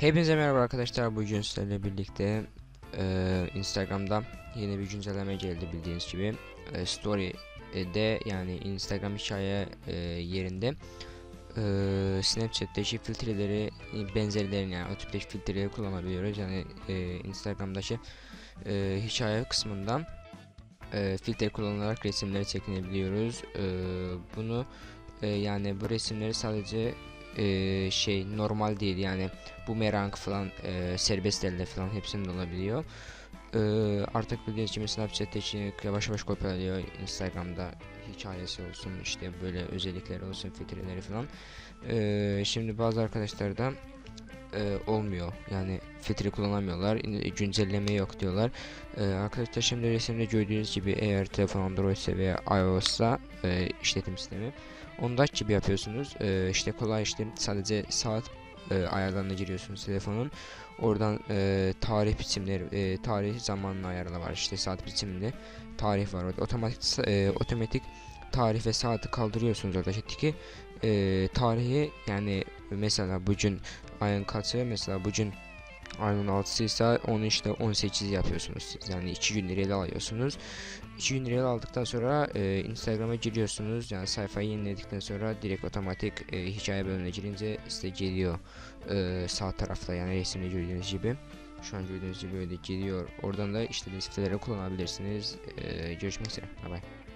Hepinize merhaba arkadaşlar. Bugün sizlerle birlikte e, Instagram'da yeni bir güncelleme geldi bildiğiniz gibi. E, Story'de yani Instagram hikaye e, yerinde e, Snapchat'teki filtreleri e, benzerlerini yani o tipteki filtreleri kullanabiliyoruz. Yani e, Instagram'daki e, hikaye kısmından e, filtre kullanılarak resimleri çekinebiliyoruz. E, bunu e, yani bu resimleri sadece e, şey normal değil yani bumerang falan e, serbest elde falan hepsinde olabiliyor. E, artık bildiğiniz gibi Snapchat'teki yavaş yavaş kopyalıyor Instagram'da hikayesi olsun işte böyle özellikleri olsun filtreleri falan. E, şimdi bazı arkadaşlar da e, olmuyor yani filtre kullanamıyorlar in- güncelleme yok diyorlar. E, arkadaşlar şimdi resimde gördüğünüz gibi eğer telefon Android ise veya iOS'sa e, işletim sistemi Ondaki gibi yapıyorsunuz. Ee, işte kolay işte sadece saat e, ayarlarına giriyorsunuz telefonun. Oradan e, tarih biçimleri, e, tarih zamanla ayarla var. İşte saat biçiminde tarih var orada. Otomatik e, otomatik tarih ve saati kaldırıyorsunuz oradaki tiki. E, tarihi yani mesela bugün ayın kaçı mesela bugün ayın 6'sı ise onu işte 18 yapıyorsunuz siz. Yani 2 gün lirayla alıyorsunuz. 2 gün lirayla aldıktan sonra e, Instagram'a giriyorsunuz. Yani sayfayı yeniledikten sonra direkt otomatik e, hikaye bölümüne girince size geliyor e, sağ tarafta yani resimde gördüğünüz gibi. Şu an gördüğünüz gibi böyle geliyor. Oradan da istediğiniz sitelere kullanabilirsiniz. E, görüşmek üzere. Bye bye.